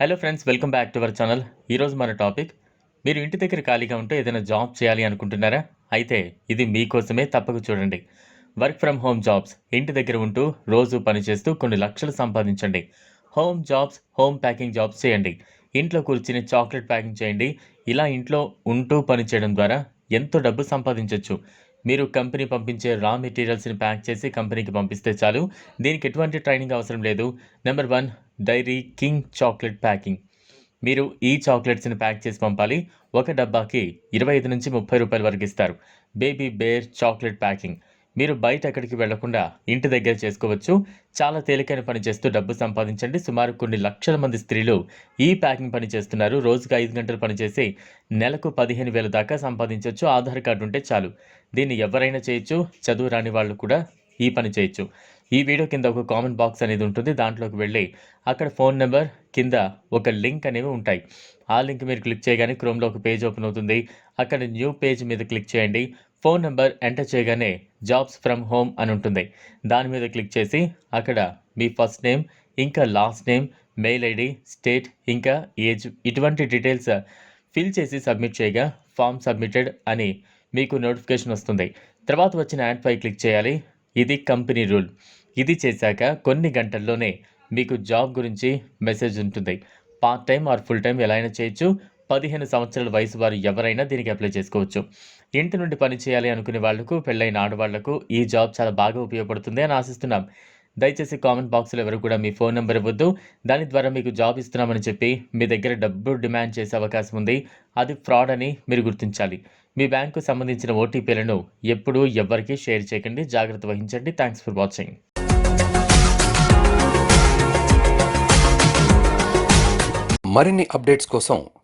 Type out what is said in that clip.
Hello friends welcome back to our channel ఈరోజు మన topic మీరు ఇంటి దగ్గర ఖాళీగా ఉంటే ఏదైనా జాబ్ చేయాలి అనుకుంటున్నారా? అయితే ఇది మీకోసమే తప్పక చూడండి. వర్క్ ఫ్రమ్ హోమ్ జాబ్స్ ఇంటి దగ్గర ఉంటూ రోజు పనిచేస్తూ కొన్ని లక్షలు సంపాదించండి. Home jobs home packing jobs చేయండి. ఇంట్లో కూర్చుని చాక్లెట్ ప్యాకింగ్ చేయండి. ఇలా ఇంట్లో ఉంటూ పని చేయడం ద్వారా ఎంతో డబ్బు సంపాదించవచ్చు మీరు కంపెనీ పంపించే రా మెటీరియల్స్ని ప్యాక్ చేసి కంపెనీకి పంపిస్తే చాలు. దీనికి ఎటువంటి ట్రైనింగ్ అవసరం లేదు. Number one dairy king chocolate packing మీరు ఈ చాక్లెట్స్ని ప్యాక్ చేసి పంపాలి. ఒక డబ్బాకి ఇరవై ఐదు నుంచి ముప్పై రూపాయల వరకు ఇస్తారు. బేబీ బేర్ చాక్లెట్ ప్యాకింగ్ మీరు బయట ఎక్కడికి వెళ్ళకుండా ఇంటి దగ్గర చేసుకోవచ్చు. చాలా తేలికైన పని చేస్తూ డబ్బు సంపాదించండి. సుమారు కొన్ని లక్షల మంది స్త్రీలు ఈ ప్యాకింగ్ పని చేస్తున్నారు. రోజుకు ఐదు గంటలు పనిచేసి నెలకు పదిహేను వేల దాకా సంపాదించవచ్చు ఆధార్ కార్డు ఉంటే చాలు. దీన్ని ఎవరైనా చేయొచ్చు. చదువు రాని వాళ్ళు కూడా ఈ పని చేయొచ్చు. ఈ వీడియో కింద ఒక కామెంట్ బాక్స్ అనేది ఉంటుంది. దాంట్లోకి వెళ్ళి అక్కడ ఫోన్ నెంబర్ కింద ఒక లింక్ అనేవి ఉంటాయి. ఆ లింక్ మీరు క్లిక్ చేయగానే క్రోమ్లో ఒక పేజ్ ఓపెన్ అవుతుంది. అక్కడ న్యూ పేజ్ మీద క్లిక్ చేయండి. ఫోన్ నెంబర్ ఎంటర్ చేయగానే జాబ్స్ ఫ్రమ్ హోమ్ అని ఉంటుంది. దాని మీద క్లిక్ చేసి అక్కడ మీ ఫస్ట్ నేమ్ ఇంకా last name mail ID state ఇంకా ఏజ్ ఇటువంటి డీటెయిల్స్ ఫిల్ చేసి సబ్మిట్ చేయగా ఫామ్ సబ్మిటెడ్ అని మీకు నోటిఫికేషన్ వస్తుంది. తర్వాత వచ్చిన యాడ్ పై క్లిక్ చేయాలి. ఇది కంపెనీ రూల్. ఇది చేశాక కొన్ని గంటల్లోనే మీకు జాబ్ గురించి మెసేజ్ ఉంటుంది. Part time or full time ఎలా అయినా చేయొచ్చు. పదిహేను సంవత్సరాల వయసు వారు ఎవరైనా దీనికి అప్లై చేసుకోవచ్చు. ఇంటి నుండి పని చేయాలి అనుకునే వాళ్ళకు పెళ్ళైన ఆడవాళ్ళకు ఈ జాబ్ చాలా బాగా ఉపయోగపడుతుంది అని ఆశిస్తున్నాం. దయచేసి కామెంట్ బాక్స్లో ఎవరు కూడా మీ ఫోన్ నెంబర్ ఇవ్వద్దు. దాని ద్వారా మీకు జాబ్ ఇస్తున్నామని చెప్పి మీ దగ్గర డబ్బు డిమాండ్ చేసే అవకాశం ఉంది. అది ఫ్రాడ్ అని మీరు గుర్తించాలి. మీ బ్యాంకు సంబంధించిన ఓటీపీలను ఎప్పుడూ ఎవరికీ షేర్ చేయకండి. జాగ్రత్త వహించండి. థ్యాంక్స్ ఫర్ వాచింగ్ మరిన్ని అప్డేట్స్ కోసం